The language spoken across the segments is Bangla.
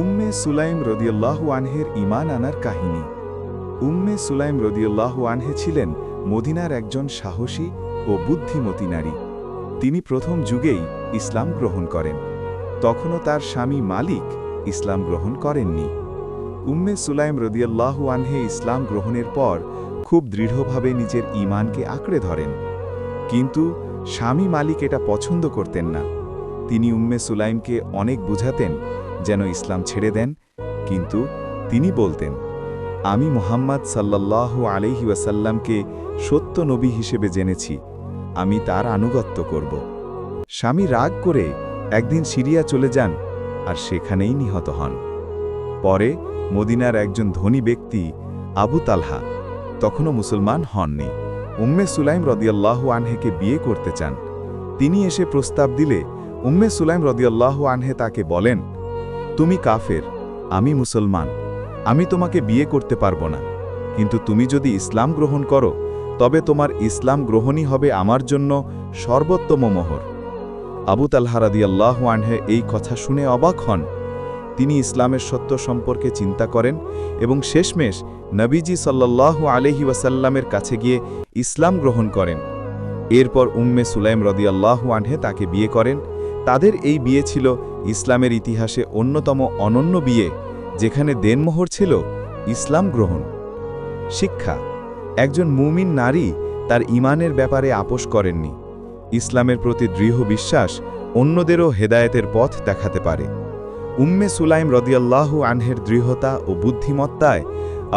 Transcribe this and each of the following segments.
উম্মে সুলাইম রদিয়াল্লাহু আনহের ইমান আনার কাহিনী। উম্মে সুলাইম রদিয়াল্লাহু আনহে ছিলেন মদিনার একজন সাহসী ও বুদ্ধিমতী নারী। তিনি প্রথম যুগেই ইসলাম গ্রহণ করেন। তখনও তার স্বামী মালিক ইসলাম গ্রহণ করেননি। উম্মে সুলাইম রদিয়াল্লাহু আনহে ইসলাম গ্রহণের পর খুব দৃঢ়ভাবে নিজের ইমানকে আঁকড়ে ধরেন। কিন্তু স্বামী মালিক এটা পছন্দ করতেন না। তিনি উম্মে সুলাইমকে অনেক বুঝাতেন যেন ইসলাম ছেড়ে দেন, কিন্তু তিনি বলতেন, আমি মোহাম্মদ সাল্লাল্লাহ আলহি ওয়াসাল্লামকে সত্য নবী হিসেবে জেনেছি, আমি তার আনুগত্য করব। স্বামী রাগ করে একদিন সিরিয়া চলে যান আর সেখানেই নিহত হন। পরে মদিনার একজন ধনী ব্যক্তি আবু তালহা তখনও মুসলমান হননি। উম্মে সুলাইম রদিয়াল্লাহু আনহেকে বিয়ে করতে চান। তিনি এসে প্রস্তাব দিলে উম্মে সুলাইম রদিয়াল্লাহু আনহে তাকে বলেন তুমি কাফের, আমি মুসলমান, আমি তোমাকে বিয়ে করতে পারব না। কিন্তু তুমি যদি ইসলাম গ্রহণ করো, তবে তোমার ইসলাম গ্রহণই হবে আমার জন্য সর্বোত্তম মোহর। আবু তালহা রাদিয়াল্লাহু আনহে এই কথা শুনে অবাক হন। তিনি ইসলামের সত্য সম্পর্কে চিন্তা করেন এবং শেষমেশ নবীজি সাল্লাল্লাহু আলহি ওয়াসাল্লামের কাছে গিয়ে ইসলাম গ্রহণ করেন। এরপর উম্মে সুলাইম রদিয়াল্লাহু আনহে তাকে বিয়ে করেন তাদের এই বিয়ে ছিল ইসলামের ইতিহাসে অন্যতম অনন্য বিয়ে, যেখানে দেনমোহর ছিল ইসলাম গ্রহণ। শিক্ষা, একজন মুমিন নারী তার ইমানের ব্যাপারে আপোষ করেননি। ইসলামের প্রতি দৃঢ় বিশ্বাস অন্যদেরও হেদায়েতের পথ দেখাতে পারে। উম্মে সুলাইম রদিয়াল্লাহু আনহের দৃঢ়তা ও বুদ্ধিমত্তায়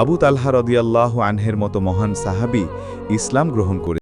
আবু তালহা রদিয়াল্লাহু আনহের মতো মহান সাহাবি ইসলাম গ্রহণ করে